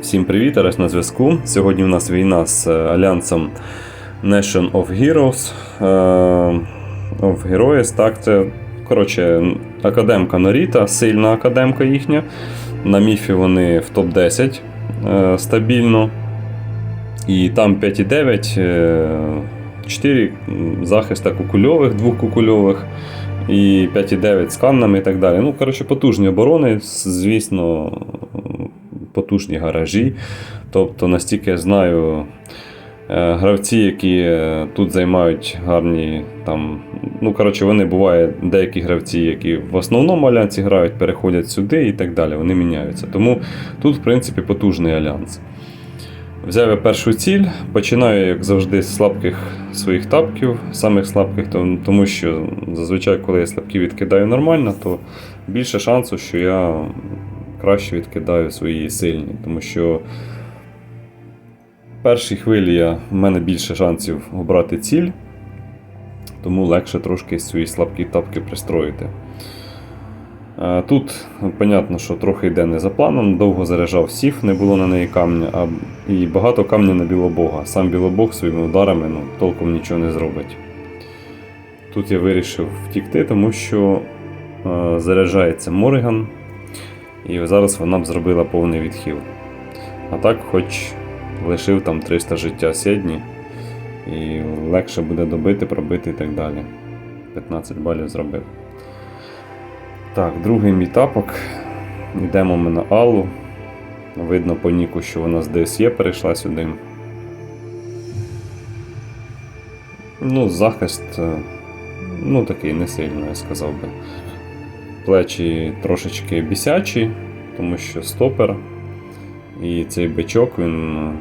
Всім привіт, Арес на зв'язку. Сьогодні у нас війна з е, альянсом Nation of Heroes. е, Of Heroes, так, це коротше, академка Норіта, сильна академка їхня. На міфі вони в топ-10 е, стабільно. І там 5,9, е, 4 захиста кукульових, двох кукульових. І 5,9 з каннами і так далі. Ну, коротше, потужні оборони, звісно, потужні гаражі. Тобто, настільки я знаю, е, гравці, які е, тут займають гарні там. Ну, коротше, вони буває деякі гравці, які в основному альянсі грають, переходять сюди і так далі. Вони міняються. Тому тут, в принципі, потужний альянс. Взяв я першу ціль, починаю, як завжди, з слабких своїх тапків, самих слабких, тому що зазвичай, коли я слабкі відкидаю нормально, то більше шансу, що я краще відкидаю свої сильні. Тому що в першій хвилі я, в мене більше шансів обрати ціль, тому легше трошки свої слабкі тапки пристроїти. Е, Тут, понятно, що трохи йде не за планом, довго заряджав сіф, не було на неї камня, а і багато камня на білобога. Сам білобог своїми ударами ну, толком нічого не зробить. Тут я вирішив втікти, тому що е, заряджається Мориган, і зараз вона б зробила повний відхил. А так, хоч лишив там 300 життя сідні, і легше буде добити, пробити і так далі. 15 балів зробив. Так, другий мій тапок. Йдемо ми на Аллу. Видно по Ніку, що вона з ДСЄ перейшла сюди. Ну, захист, е, ну такий не сильно, я сказав би. Плечі трошечки бісячі, тому що стопер. І цей бичок, він е,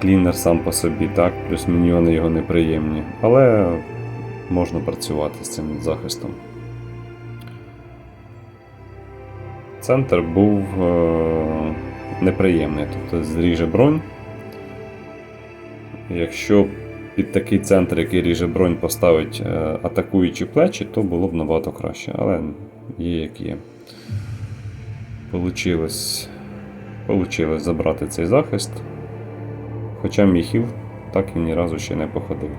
клінер сам по собі, так, плюс міньйони його неприємні. Але можна працювати з цим захистом. Центр був е, неприємний, тобто зріже бронь. Якщо під такий центр, який ріже бронь, поставить е, атакуючі плечі, то було б набагато краще. Але є як є. Получилось, получилось забрати цей захист. Хоча мій хіл так і ні разу ще не походив.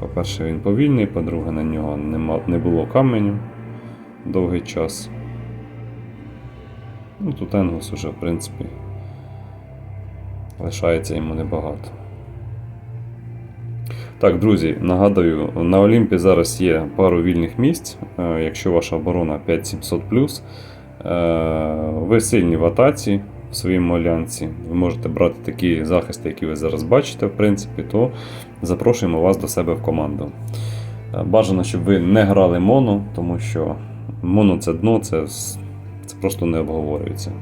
По-перше, він повільний, по-друге, на нього не було каменю довгий час. Ну, тут Енгус уже, в принципі, лишається йому небагато. Так, друзі, нагадую, на Олімпі зараз є пару вільних місць. Е, Якщо ваша оборона 5700, е, ви сильні в атаці в своєму альянсі, ви можете брати такі захисти, які ви зараз бачите, в принципі, то запрошуємо вас до себе в команду. Е, Бажано, щоб ви не грали моно, тому що моно це дно, це, це просто не обговорюється.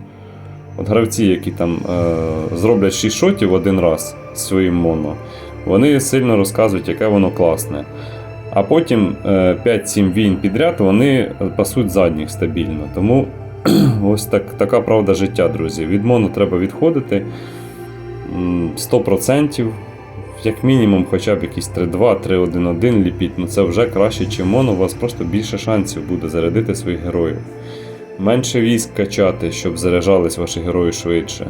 От гравці, які там е, зроблять 6 шотів один раз своїм моно, вони сильно розказують, яке воно класне. А потім е, 5-7 війн підряд вони пасуть задніх стабільно. Тому ось так, така правда життя, друзі. Від моно треба відходити 100%. Як мінімум, хоча б якісь 3-2, 3-1-1 ліпіть, ну це вже краще, чим моно, у вас просто більше шансів буде зарядити своїх героїв. Менше військ качати, щоб заряджались ваші герої швидше.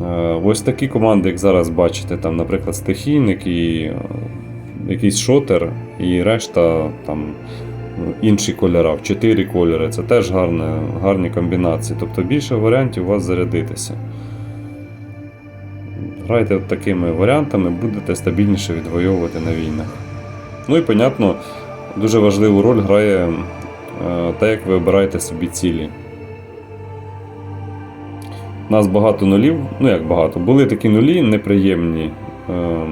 Е, Ось такі команди, як зараз бачите, там, наприклад, стихійник і е, якийсь шотер, і решта там інші кольори, 4 кольори. Це теж гарне, гарні комбінації. Тобто більше варіантів у вас зарядитися. Грайте от такими варіантами, будете стабільніше відвоювати на війнах. Ну і, понятно, дуже важливу роль грає е, те, як ви обираєте собі цілі. У нас багато нулів, ну як багато, були такі нулі неприємні, е,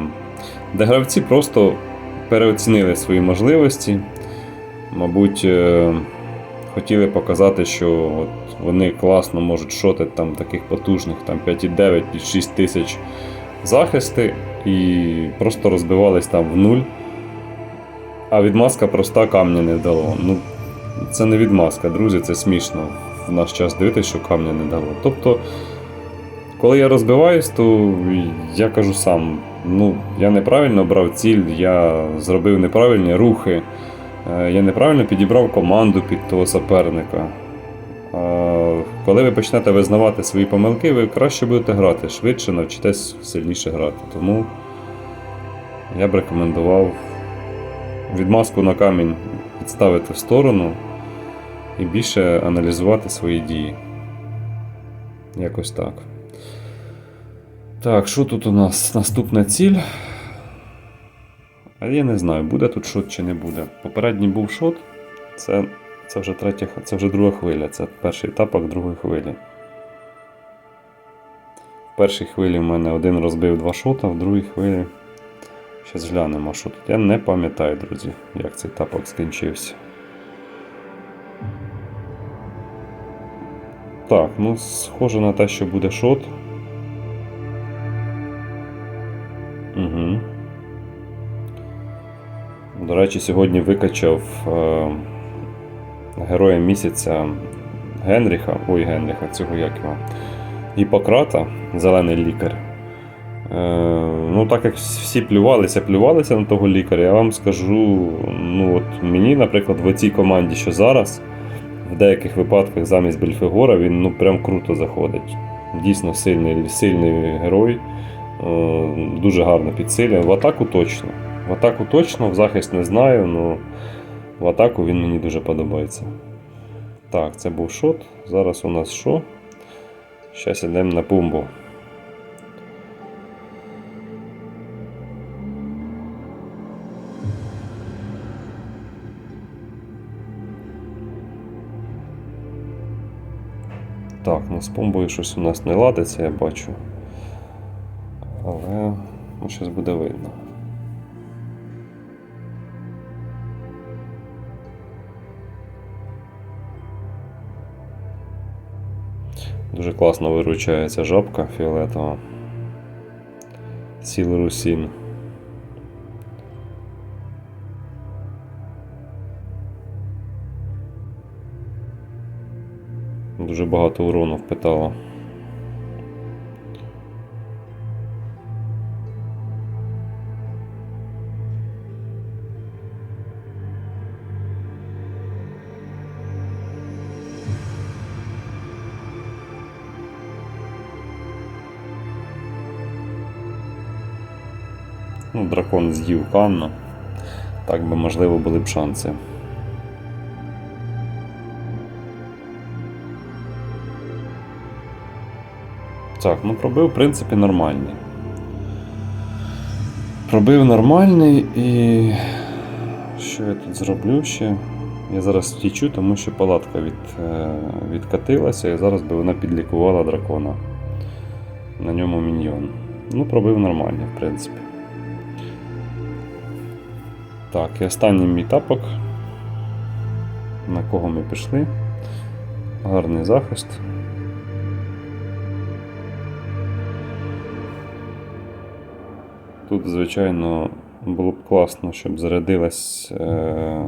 де гравці просто переоцінили свої можливості. Мабуть, е, хотіли показати, що от вони класно можуть шотити там таких потужних там 5,9 під 6 тисяч захисти і просто розбивались там в нуль. А відмазка проста камня не дало. Ну, це не відмазка, друзі, це смішно в наш час дивитися, що камня не дало. Тобто, коли я розбиваюсь, то я кажу сам: ну, я неправильно брав ціль, я зробив неправильні рухи, е, я неправильно підібрав команду під того суперника. Коли ви почнете визнавати свої помилки, ви краще будете грати, швидше навчитесь сильніше грати. Тому я б рекомендував відмазку на камінь відставити в сторону і більше аналізувати свої дії. Якось так. Так, що тут у нас наступна ціль? А я не знаю, буде тут шот чи не буде. Попередній був шот. Це, це вже третя, це вже друга хвиля, це перший етапок другої хвилі. В першій хвилі в мене один розбив два шота, в другій хвилі. Щас глянемо, що тут. Я не пам'ятаю, друзі, як цей тапок скінчився. Так, ну схоже на те, що буде шот. Угу. До речі, сьогодні викачав е, героя місяця Генріха. Ой, Генріха, цього як його. Гіппократа, зелений лікар. Е, ну, так як всі плювалися, плювалися на того лікаря, я вам скажу, ну от мені, наприклад, в цій команді, що зараз, в деяких випадках замість Бельфегора він ну прям круто заходить. Дійсно сильний, сильний герой, е, дуже гарно підсилює. В атаку точно. В атаку точно, в захист не знаю, але в атаку він мені дуже подобається. Так, це був шот. Зараз у нас що? Зараз йдемо на пумбу. Так, ну з помбою щось у нас не ладиться, я бачу. Але ну, щось буде видно. Дуже класно виручає ця жабка фіолетова. Сіл русін. Дуже багато урону впитала. Ну, дракон з'їв Канна. Так би можливо були б шанси. Так, ну пробив, в принципі, нормальний. Пробив нормальний і. Що я тут зроблю ще? Я зараз втічу, тому що палатка від, е, відкатилася, і зараз би вона підлікувала дракона. На ньому міньйон. Ну, пробив нормально, в принципі. Так, і останній мій тапок. На кого ми пішли? Гарний захист. Тут, звичайно, було б класно, щоб зарядилась е-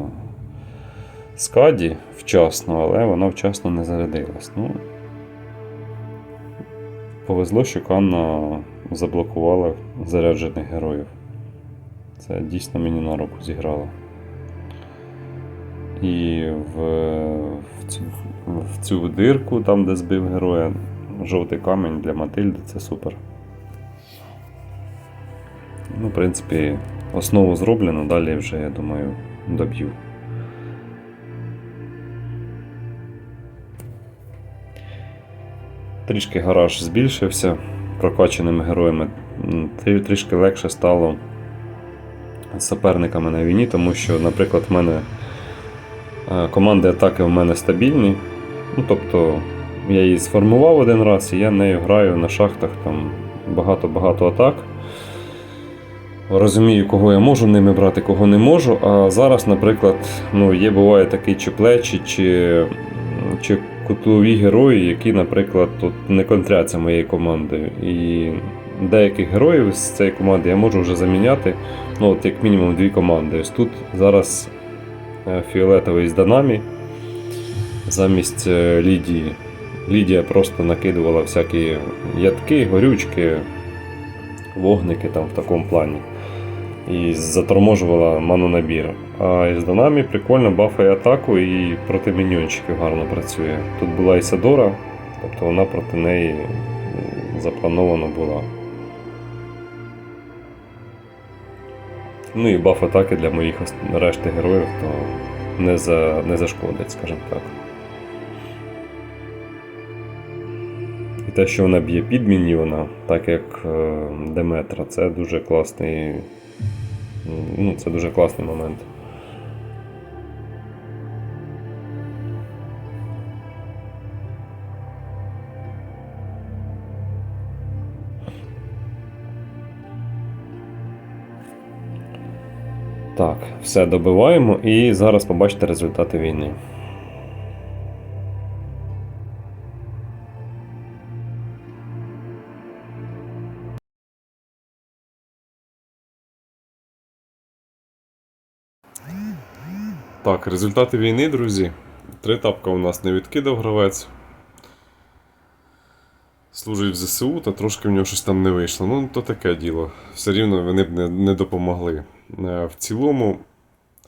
скаді вчасно, але вона вчасно не зарядилась. Ну, повезло, що Канна заблокувала заряджених героїв. Це дійсно мені на руку зіграло. І в, в, цю, в цю дирку, там, де збив героя, жовтий камінь для Матильди це супер. Ну, в принципі, основу зроблено, далі вже, я думаю, доб'ю. Трішки гараж збільшився прокачаними героями. Трішки легше стало з суперниками на війні, тому що, наприклад, в мене е, команди атаки в мене стабільні. Ну, тобто я її сформував один раз і я нею граю на шахтах там багато-багато атак. Розумію, кого я можу ними брати, кого не можу. А зараз, наприклад, ну, є буває такі чи плечі, чи, чи кутові герої, які, наприклад, тут не контряться моєю командою. І деяких героїв з цієї команди я можу вже заміняти, ну, от як мінімум дві команди. Ось тут зараз е, фіолетовий з Данамі замість е, Лідії. Лідія просто накидувала всякі ядки, горючки, вогники там в такому плані. І заторможувала манонабір. А із Данамі прикольно бафає атаку і проти міньйончиків гарно працює. Тут була Ісадора Тобто вона проти неї запланована була. Ну і баф атаки для моїх решти героїв то не, за, не зашкодить, скажімо так. І те, що вона б'є під міньйона, так як е, Деметра, це дуже класний. Ну, це дуже класний момент. Так, все добиваємо і зараз побачите результати війни. Так, результати війни, друзі. Три тапка у нас не відкидав гравець. Служить в ЗСУ, та трошки в нього щось там не вийшло. Ну, то таке діло. Все рівно вони б не, не допомогли. Е, В цілому,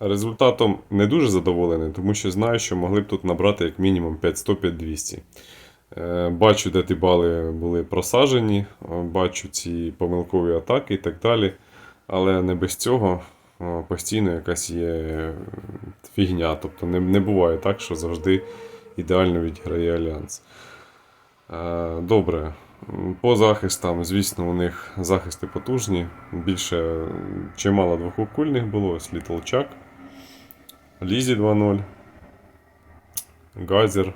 результатом не дуже задоволений, тому що знаю, що могли б тут набрати як мінімум 500-5200. Е, Бачу, де ті бали були просажені, е, бачу ці помилкові атаки і так далі. Але не без цього постійно якась є е, фігня. Тобто не, не буває так, що завжди ідеально відіграє Альянс. Е, Добре. По захистам, звісно, у них захисти потужні. Більше чимало двохокульних було. Ось Little Chuck, Лізі 2.0, Газер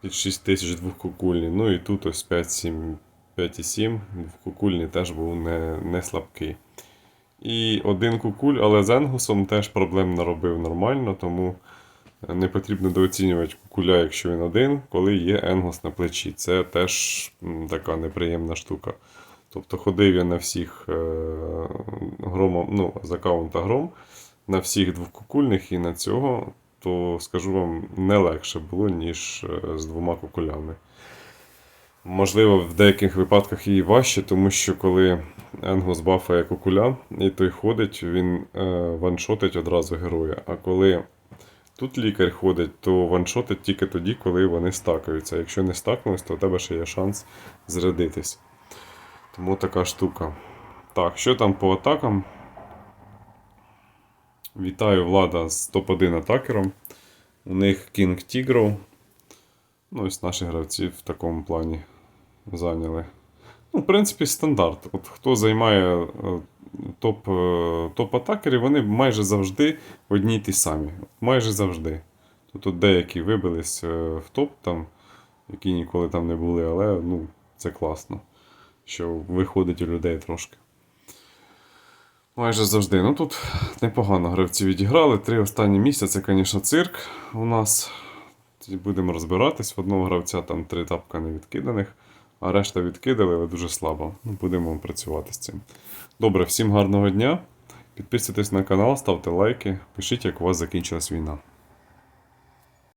під 6000 двохкукульні. Ну і тут ось 5.7, 5.7 двохкукульний теж був не, не слабкий. І один кукуль, але з Енгусом теж проблем наробив нормально, тому не потрібно дооцінювати кукуля, якщо він один, коли є Енгус на плечі. Це теж така неприємна штука. Тобто ходив я на всіх е, громом, ну, з аккаунта гром, на всіх двокукульних і на цього, то скажу вам, не легше було, ніж е, з двома кукулями. Можливо, в деяких випадках і важче, тому що коли Енгус бафає кукуля, і той ходить, він е, ваншотить одразу героя. А коли тут лікар ходить, то ваншотить тільки тоді, коли вони стакаються. Якщо не стакнулись, то у тебе ще є шанс зрядитись. Тому така штука. Так, що там по атакам? Вітаю влада з топ-1 атакером. У них King Tigro. Ну, ось наші гравці в такому плані зайняли. Ну, в принципі, стандарт. От хто займає е, топ, е, топ-атакерів, вони майже завжди одні й ті самі. Майже завжди. Тут деякі вибились е, в топ, там, які ніколи там не були, але ну, це класно, що виходить у людей трошки. Майже завжди. Ну тут непогано гравці відіграли. Три останні місця це, звісно, цирк у нас. Будемо розбиратись. В одного гравця там три тапка не відкиданих, а решта відкидали, але дуже слабо. Ну, Будемо працювати з цим. Добре, всім гарного дня. Підписуйтесь на канал, ставте лайки, пишіть, як у вас закінчилась війна.